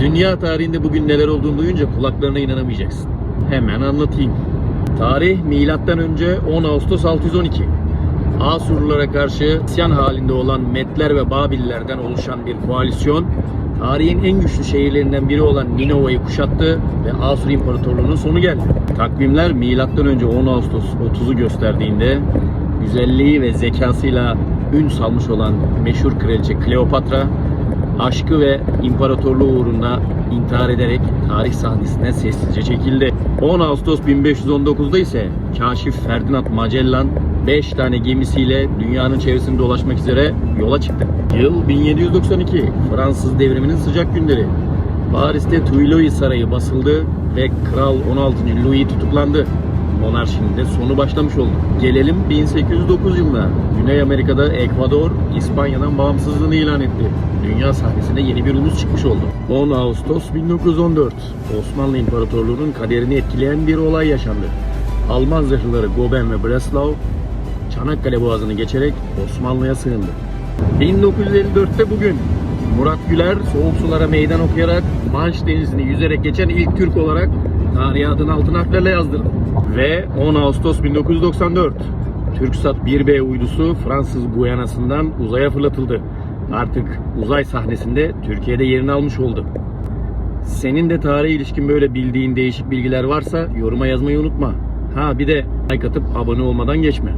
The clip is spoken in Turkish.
Dünya tarihinde bugün neler olduğunu duyunca kulaklarına inanamayacaksın. Hemen anlatayım. Tarih milattan önce 10 Ağustos 612. Asurlulara karşı isyan halinde olan Metler ve Babillerden oluşan bir koalisyon tarihin en güçlü şehirlerinden biri olan Ninova'yı kuşattı ve Asur İmparatorluğu'nun sonu geldi. Takvimler milattan önce 10 Ağustos 30'u gösterdiğinde güzelliği ve zekasıyla ün salmış olan meşhur kraliçe Kleopatra aşkı ve imparatorluğu uğruna intihar ederek tarih sahnesinden sessizce çekildi. 10 Ağustos 1519'da ise Kaşif Ferdinand Magellan 5 tane gemisiyle dünyanın çevresini dolaşmak üzere yola çıktı. Yıl 1792, Fransız devriminin sıcak günleri. Paris'te Tuileries Sarayı basıldı ve Kral 16. Louis tutuklandı. Monarşinin de sonu başlamış oldu. Gelelim 1809 yılına. Güney Amerika'da Ekvador, İspanya'dan bağımsızlığını ilan etti. Dünya sahnesine yeni bir ulus çıkmış oldu. 10 Ağustos 1914. Osmanlı İmparatorluğu'nun kaderini etkileyen bir olay yaşandı. Alman zırhlıları Goben ve Breslau, Çanakkale Boğazı'nı geçerek Osmanlı'ya sığındı. 1954'te bugün Murat Güler soğuk sulara meydan okuyarak Manş Denizi'ni yüzerek geçen ilk Türk olarak tarihe adını altın harflerle yazdırdı. Ve 10 Ağustos 1994 TürkSat 1B uydusu Fransız Guyana'sından uzaya fırlatıldı. Artık uzay sahnesinde Türkiye'de yerini almış oldu. Senin de tarihe ilişkin böyle bildiğin değişik bilgiler varsa yoruma yazmayı unutma. Ha bir de like atıp abone olmadan geçme.